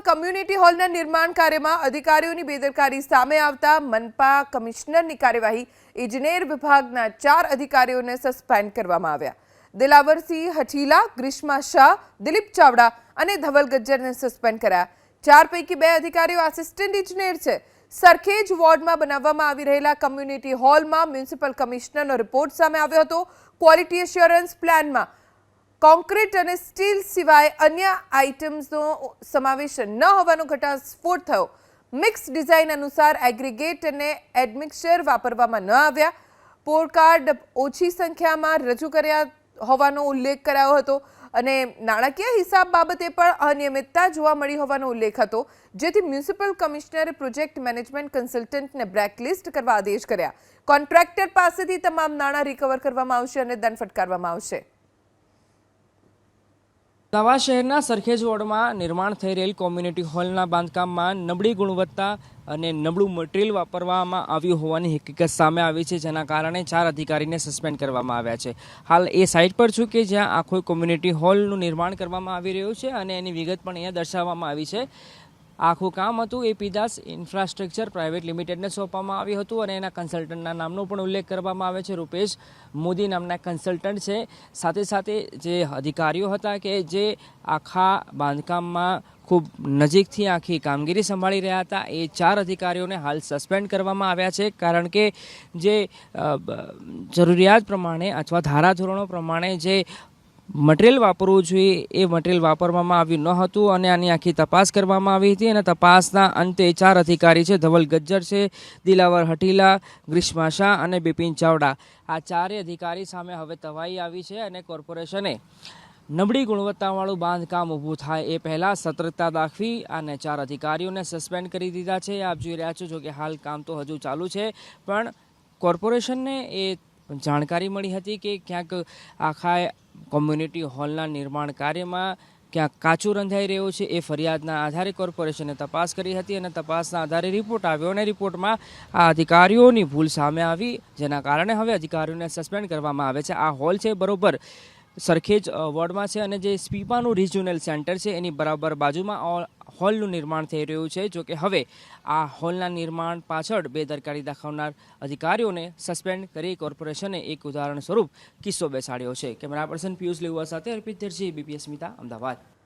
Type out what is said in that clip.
અમદાવાદમાં કમ્યુનિટી હોલના નિર્માણ કાર્યમાં અધિકારીઓની બેદરકારી સામે આવતા મનપા કમિશનરની કાર્યવાહી ઇજનેર વિભાગના ચાર અધિકારીઓને સસ્પેન્ડ કરવામાં આવ્યા. દિલાવરસિંહ હઠીલા, ગ્રીષ્મા શાહ, દિલીપ ચાવડા અને ધવલ ગજ્જરને સસ્પેન્ડ કર્યા. ચાર પૈકી બે અધિકારીઓ આસિસ્ટન્ટ ઇજનેર છે. સરખેજ વોર્ડમાં બનાવવામાં આવી રહેલા કમ્યુનિટી હોલમાં મ્યુનિસિપલ કમિશનરનો રિપોર્ટ સામે આવ્યો હતો. ક્વોલિટી એશ્યોરન્સ પ્લાનમાં કોન્ક્રીટ અને સ્ટીલ સિવાય અન્ય આઇટમ્સનો સમાવેશ ન હોવાનો ઘટાસ્ફોટ થયો. મિક્સ ડિઝાઇન અનુસાર એગ્રીગેટ અને એડમિક્સર વાપરવામાં ન આવ્યા. પોરકાર્ડ ઓછી સંખ્યામાં રજૂ કર્યા હોવાનો ઉલ્લેખ કરાયો હતો અને નાણાકીય હિસાબ બાબતે પણ અનિયમિતતા જોવા મળી હોવાનો ઉલ્લેખ હતો. જેથી મ્યુનિસિપલ કમિશનરે, પ્રોજેક્ટ મેનેજમેન્ટ કન્સલ્ટન્ટને બ્લેકલિસ્ટ કરવા આદેશ કર્યા. કોન્ટ્રાક્ટર પાસેથી તમામ નાણાં રિકવર કરવામાં આવશે અને દંડ ફટકારવામાં આવશે. નવા શહેરના સરખેજ વોર્ડમાં નિર્માણ થઈ રહેલ કોમ્યુનિટી હોલના બાંધકામમાં નબળી ગુણવત્તા અને નબળું મટીરિયલ વાપરવામાં આવ્યું હોવાની હકીકત સામે આવી છે, જેના કારણે ચાર અધિકારીને સસ્પેન્ડ કરવામાં આવ્યા છે. હાલ એ સાઇટ પર છું કે જ્યાં આખો કોમ્યુનિટી હોલનું નિર્માણ કરવામાં આવી રહ્યું છે અને એની વિગત પણ અહીંયા દર્શાવવામાં આવી છે. આખું કામ હતું એ પીદાસ ઇન્ફ્રાસ્ટ્રક્ચર પ્રાઇવેટ લિમિટેડને સોંપવામાં આવ્યું હતું અને એના કન્સલ્ટન્ટના નામનો પણ ઉલ્લેખ કરવામાં આવે છે. રૂપેશ મોદી નામના કન્સલ્ટન્ટ છે. સાથે સાથે જે અધિકારીઓ હતા કે જે આખા બાંધકામમાં ખૂબ નજીકથી આખી કામગીરી સંભાળી રહ્યા હતા, એ ચાર અધિકારીઓને હાલ સસ્પેન્ડ કરવામાં આવ્યા છે. કારણ કે જે જરૂરિયાત પ્રમાણે અથવા ધારાધોરણો પ્રમાણે જે મટીરિયલ વાપરવું જોઈએ એ મટીરિયલ વાપરવામાં આવ્યું ન હતું અને આની આખી તપાસ કરવામાં આવી હતી અને તપાસના અંતે ચાર અધિકારી છે, ધવલ ગજ્જર છે, દિલાવર હટીલા, ગ્રીષ્મા શાહ અને બિપિન ચાવડા. આ ચારેય અધિકારી સામે હવે તવાઈ આવી છે અને કોર્પોરેશને નબળી ગુણવત્તાવાળું બાંધકામ ઊભું થાય એ પહેલાં સતર્કતા દાખવી અને ચાર અધિકારીઓને સસ્પેન્ડ કરી દીધા છે. આપ જોઈ રહ્યા છો, જો કે હાલ કામ તો હજુ ચાલુ છે, પણ કોર્પોરેશનને એ જાણકારી મળી હતી કે ક્યાંક આખા કોમ્યુનિટી હોલના નિર્માણ કાર્યમાં ક્યાંક કાચું રંધાઈ રહ્યું છે એ ફરિયાદના આધારે કોર્પોરેશને તપાસ કરી હતી અને તપાસના આધારે રિપોર્ટ આવ્યો અને રિપોર્ટમાં આ અધિકારીઓની ભૂલ સામે આવી, જેના કારણે હવે અધિકારીઓને સસ્પેન્ડ કરવામાં આવે છે. આ હોલ છે બરોબર સરખેજ વોર્ડમાં છે અને જે સ્પીપાનું રિજિયોનલ સેન્ટર છે એની બરાબર બાજુમાં હોલનું નિર્માણ થઈ રહ્યું છે જોકે હવે આ હોલના નિર્માણ પાછળ બેદરકારી દાખવનાર અધિકારીઓને સસ્પેન્ડ કરી કોર્પોરેશને એક ઉદાહરણ સ્વરૂપ કિસ્સો બેસાડ્યો છે. કેમેરા પર્સન પિયુષ લેવા સાથે અર્પિત દરજી બીપીએસ સ્મિતા, અમદાવાદ.